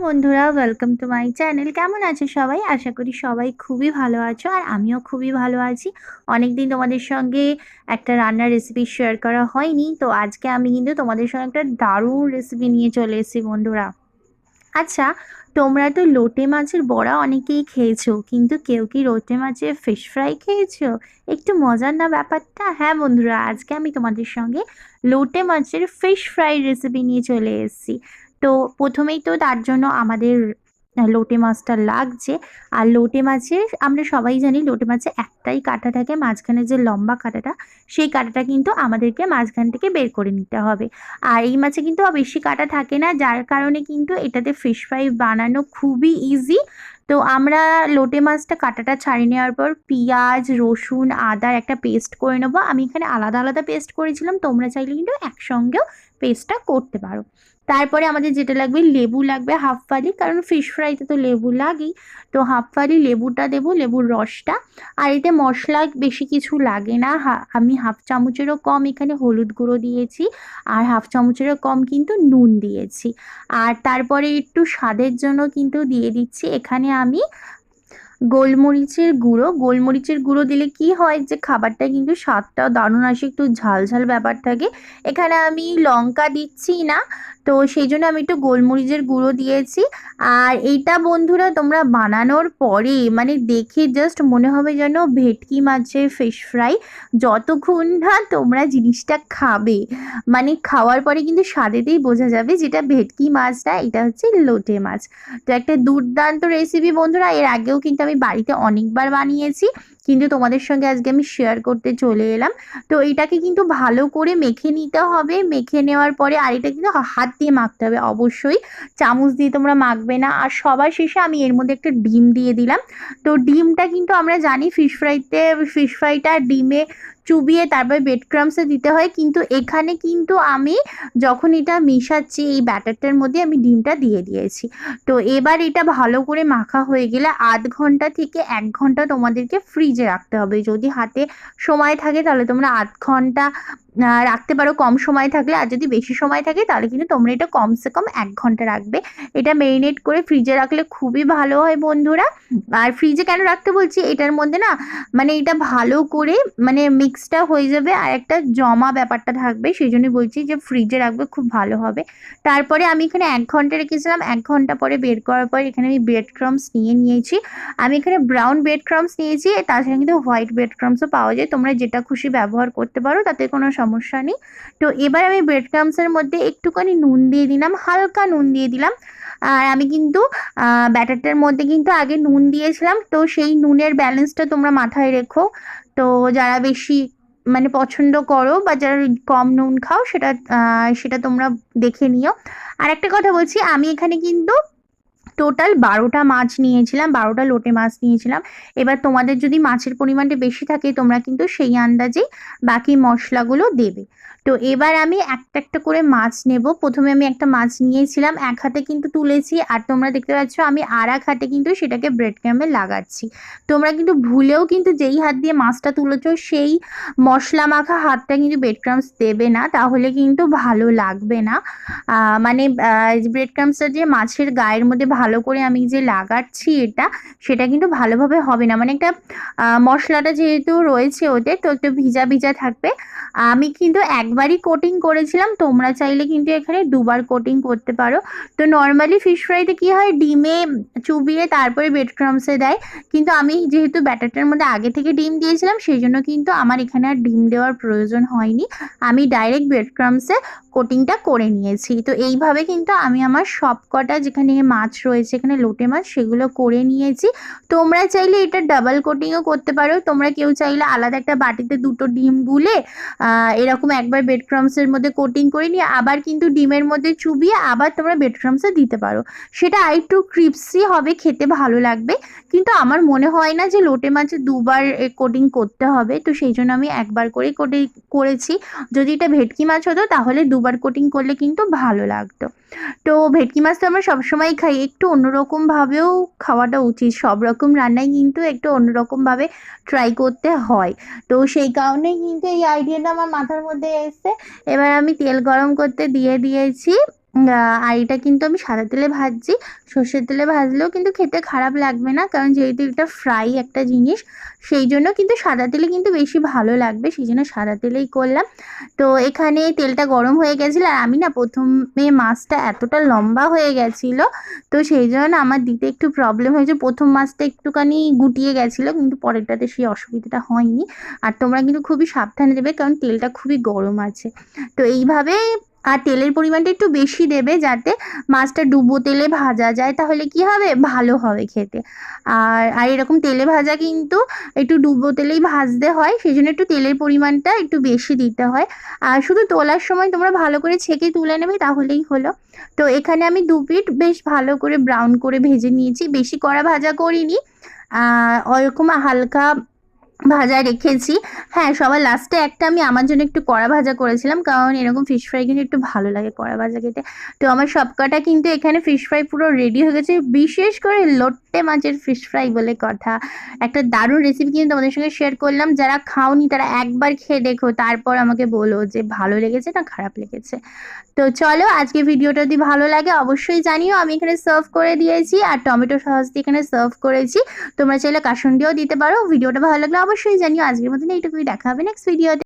বন্ধুরা welcome to my channel কেমন আছো সবাই? আশা করি সবাই খুবই ভালো আছো আর আমিও খুবই ভালো আছি। অনেকদিন তোমাদের সঙ্গে একটা রান্নার রেসিপি শেয়ার করা হয়নি, তো আজকে আমি কিন্তু তোমাদের সঙ্গে একটা দারুণ রেসিপি নিয়ে চলে এসেছি বন্ধুরা। আচ্ছা তোমরা তো লোটে মাছের বড়া অনেকেই খেয়েছো, কিন্তু কেউ কি লোটে মাছের ফিশ ফ্রাই খেয়েছো? একটু মজার না ব্যাপারটা? হ্যাঁ বন্ধুরা, আজকে আমি তোমাদের সঙ্গে লোটে মাছের ফিশ ফ্রাই রেসিপি নিয়ে চলে এসেছি। তো প্রথমেই তো তার জন্য আমাদের লোটে মাছটা লাগছে। আর লোটে মাছের আমরা সবাই জানি লোটে মাছে একটাই কাঁটা থাকে, মাঝখানে যে লম্বা কাঁটাটা, সেই কাঁটাটা কিন্তু আমাদেরকে মাঝখান থেকে বের করে নিতে হবে। আর এই মাছে কিন্তু বেশি কাঁটা থাকে না, যার কারণে কিন্তু এটাতে ফিশ ফ্রাই বানানো খুবই ইজি তো আমরা লোটে মাছটা কাঁটাটা ছাড়িয়ে নেওয়ার পর পেঁয়াজ, রসুন আদার একটা পেস্ট করে নেব। আমি এখানে আলাদা আলাদা পেস্ট করেছিলাম, তোমরা চাইলে কিন্তু একসঙ্গেও পেস্টটা করতে পারো। তারপরে আমাদের যেটা লাগবে, লেবু লাগবে হাফ ফালি, কারণ ফিশ ফ্রাইতে তো লেবু লাগেই। তো হাফ ফালি লেবুটা দেবো, লেবুর রসটা। আর এতে মশলা বেশি কিছু লাগে না। আমি হাফ চামচেরও কম এখানে হলুদ গুঁড়ো দিয়েছি, আর হাফ চামচেরও কম কিন্তু নুন দিয়েছি। আর তারপরে একটু স্বাদের জন্য কিন্তু দিয়ে দিচ্ছি। এখানে আমি গোলমরিচের গুঁড়ো। গোলমরিচের গুঁড়ো দিলে কি হয় যে খাবারটা কিন্তু স্বাদটাও দারুণ আসে, একটু ঝাল ঝাল ব্যাপার থাকে। এখানে আমি লঙ্কা দিচ্ছি না, তো সেই জন্য আমি একটু গোলমরিচের গুঁড়ো দিয়েছি। আর এইটা বন্ধুরা তোমরা বানানোর পরে মানে দেখে জাস্ট মনে হবে যেন ভেটকি মাছের ফিশ ফ্রাই যতক্ষণ না তোমরা জিনিসটা খাবে। মানে খাওয়ার পরে কিন্তু স্বাদেতেই বোঝা যাবে যেটা ভেটকি মাছটা, এটা হচ্ছে লোটে মাছ। তো একটা দুর্দান্ত রেসিপি বন্ধুরা, এর আগেও কিন্তু আমি বাড়িতে অনেকবার বানিয়েছি। কিন্তু তোমাদের সঙ্গে আজকে আমি শেয়ার করতে চলে এলাম। তো এটাকে কিন্তু ভালো করে মেখে নিতে হবে। মেখে নেওয়ার পরে আর এটা কিন্তু হাত দিয়ে মাখতে হবে অবশ্যই। চামচ দিয়ে তোমরা মাখবে না। আর সবার শেষে আমি এর মধ্যে একটা ডিম দিয়ে দিলাম। তো ডিমটা কিন্তু আমরা জানি ফিশ ফ্রাইতে ফিশ ফ্রাইটা ডিমে চুবিয়ে তারপর বেড ক্রামসে দিতে হয়। কিন্তু এখানে কিন্তু আমি যখন এটা মেশাচ্ছি, এই ব্যাটারটার মধ্যে আমি ডিমটা দিয়ে দিয়েছি। তো এবার এটা ভালো করে মাখা হয়ে গেলে আধ ঘণ্টা থেকে এক ঘণ্টা তোমাদেরকে ফ্রিজে রাখতে হবে। যদি হাতে সময় থাকে তাহলে তোমরা আধ ঘণ্টা রাখতে পারো কম সময় থাকলে। আর যদি বেশি সময় থাকে, তাহলে কিন্তু তোমরা এটা কমসে কম এক ঘণ্টা রাখবে। এটা মেরিনেট করে ফ্রিজে রাখলে খুবই ভালো হয় বন্ধুরা। আর ফ্রিজে কেন রাখতে বলছি? এটার মধ্যে না মানে এটা ভালো করে মানে মিক্সটা হয়ে যাবে। আর একটা জমা ব্যাপারটা থাকবে সেই জন্যই বলছি যে ফ্রিজে রাখবে, খুব ভালো হবে। তারপরে আমি এখানে এক ঘণ্টা রেখেছিলাম। এক ঘণ্টা পরে বের করার পর এখানে আমি ব্রেড ক্রামস নিয়ে নিয়েছি। আমি এখানে ব্রাউন ব্রেড ক্রামস নিয়েছি। তাছাড়া কিন্তু হোয়াইট ব্রেড ক্রামসও পাওয়া যায়। তোমরা যেটা খুশি ব্যবহার করতে পারো, তাতে কোনো সমস্যা নেই। তো এবার আমি ব্রেড ক্রামসের মধ্যে একটুখানি নুন দিয়ে দিলাম, হালকা নুন দিয়ে দিলাম। আর আমি কিন্তু ব্যাটারটার মধ্যে কিন্তু আগে নুন দিয়েছিলাম। তো সেই নুনের ব্যালেন্সটা তোমরা মাথায় রেখো। তো যারা বেশি মানে পছন্দ করো বা যারা কম নুন খাও, সেটা সেটা তোমরা দেখে নিও। আর একটা কথা বলছি, আমি এখানে কিন্তু টোটাল বারোটা মাছ নিয়েছিলাম, বারোটা লোটে মাছ নিয়েছিলাম। এবার তোমাদের যদি মাছের পরিমাণটা বেশি থাকে, তোমরা কিন্তু সেই আন্দাজেই বাকি মশলাগুলো দেবে। তো এবার আমি একটা একটা করে মাছ নেব। প্রথমে আমি একটা মাছ নিয়েছিলাম, এক হাতে কিন্তু তুলেছি, আর তোমরা দেখতে পাচ্ছ আমি আর এক হাতে কিন্তু সেটাকে ব্রেড ক্যামে লাগাচ্ছি। তোমরা কিন্তু ভুলেও কিন্তু যেই হাত দিয়ে মাছটা তুলেছ, সেই মশলা মাখা হাতটা কিন্তু ব্রেড ক্রামস দেবে না, তাহলে কিন্তু ভালো লাগবে না। মানে ব্রেড ক্রামসটা যে মাছের গায়ের মধ্যে ভালো করে আমি যে লাগাচ্ছি এটা, সেটা কিন্তু ভালোভাবে হবে না। মানে একটা মশলাটা যেহেতু রয়েছে ওতে, তো একটু ভিজা ভিজা থাকবে। আমি কিন্তু একবারই কোটিং করেছিলাম, তোমরা চাইলে কিন্তু এখানে দুবার কোটিং করতে পারো। তো নর্মালি ফিশ ফ্রাইতে কী হয়, ডিমে চুবিয়ে তারপরে বেড ক্রামসে দেয়। কিন্তু আমি যেহেতু ব্যাটারটার মধ্যে আগে থেকে ডিম দিয়েছিলাম সেই জন্য কিন্তু আমার এখানে আর ডিম দেওয়ার প্রয়োজন হয়নি। আমি ডাইরেক্ট ব্রেড ক্রামসে কোটিংটা করে নিয়েছি। তো এইভাবে কিন্তু আমি আমার সব কটা যেখানে মাছ রয়েছে এখানে লোটে মাছ, সেগুলো করে নিয়েছি। তোমরা চাইলে এটা ডাবল কোটিংও করতে পারো। তোমরা কেউ চাইলে আলাদা একটা বাটিতে দুটো ডিম গুলে এরকম একবার বেড ক্রামসের মধ্যে কোটিং করে নিয়ে, আবার কিন্তু ডিমের মধ্যে চুবিয়ে আবার তোমরা বেড ক্রামসে দিতে পারো। সেটা আরেকটু ক্রিপসি হবে, খেতে ভালো লাগবে। কিন্তু আমার মনে হয় না যে লোটে মাছে দুবার কোটিং করতে হবে। তো সেই জন্য আমি একবার করে কোটিং করেছি। যদি এটা ভেটকি মাছ হতো, তাহলে দুবার কোটিং করলে কিন্তু ভালো লাগতো। তো ভেটকি মাছ তো আমরা সবসময় খাই। একটু অন্যরকমভাবেও খাওয়াটা উচিত। সব রকম রান্নাই কিন্তু একটু অন্যরকমভাবে ট্রাই করতে হয়। তো সেই কারণে কিন্তু এই আইডিয়াটা আমার মাথার মধ্যে এসছে। এবার আমি তেল গরম করতে দিয়ে দিয়েছি। আর এটা কিন্তু আমি সাদা তেলে ভাজছি। সর্ষের তেলে ভাজলেও কিন্তু খেতে খারাপ লাগবে না, কারণ যেহেতু এটা ফ্রাই একটা জিনিস, সেই জন্য কিন্তু সাদা তেলে কিন্তু বেশি ভালো লাগবে, সেই জন্য সাদা তেলেই করলাম। তো এখানে তেলটা গরম হয়ে গেছিল, আর আমি না প্রথমে মাছটা এতটা লম্বা হয়ে গেছিল, তো সেই জন্য আমার দিতে একটু প্রবলেম হয়েছে। প্রথম মাছটা একটুখানি গুটিয়ে গেছিল, কিন্তু পরেরটাতে সেই অসুবিধাটা হয়নি। আর তোমরা কিন্তু খুবই সাবধানে দেবে, কারণ তেলটা খুবই গরম আছে। তো এইভাবে আর তেলের পরিমাণটা একটু বেশি দেবে যাতে মাছটা ডুবো তেলে ভাজা যায়, তাহলে কি হবে? ভালো হবে খেতে। আর আর এরকম তেলে ভাজা কিন্তু একটু ডুবো তেলেই ভাজতে হয় সেই জন্য একটু তেলের পরিমাণটা একটু বেশি দিতে হয়। আর শুধু তোলার সময় তোমরা ভালো করে ছেঁকে তুলে নেবে, তাহলেই হলো। তো এখানে আমি দু পিঠ বেশ ভালো করে ব্রাউন করে ভেজে নিয়েছি, বেশি কড়া ভাজা করিনি। ওরকম হালকা ভাজা রেখেছি। হ্যাঁ সবার লাস্টে একটা আমি আমার জন্য একটু কড়া ভাজা করেছিলাম, কারণ এরকম ফিশ ফ্রাই কিন্তু একটু ভালো লাগে কড়া ভাজা খেতে। তো আমার সবকটা কিন্তু এখানে ফিশ ফ্রাই পুরো রেডি হয়ে গেছে। বিশেষ করে লোট্টে মাছের ফিশ ফ্রাই বলে কথা। একটা দারুণ রেসিপি কিন্তু তোমাদের সঙ্গে শেয়ার করলাম। যারা খাওনি, তারা একবার খেয়ে দেখো, তারপর আমাকে বলো যে ভালো লেগেছে না খারাপ লেগেছে। তো চলো, আজকে ভিডিওটা যদি ভালো লাগে, অবশ্যই জানিও। আমি এখানে সার্ভ করে দিয়েছি, আর টমেটো সস দিয়ে এখানে সার্ভ করেছি। তোমরা চাইলে কাসুন্দিও দিতে পারো। ভিডিওটা ভালো লাগলে অবশ্যই জানিও। আজকের মতন এইটুকুই। দেখা হবে নেক্সট ভিডিওতে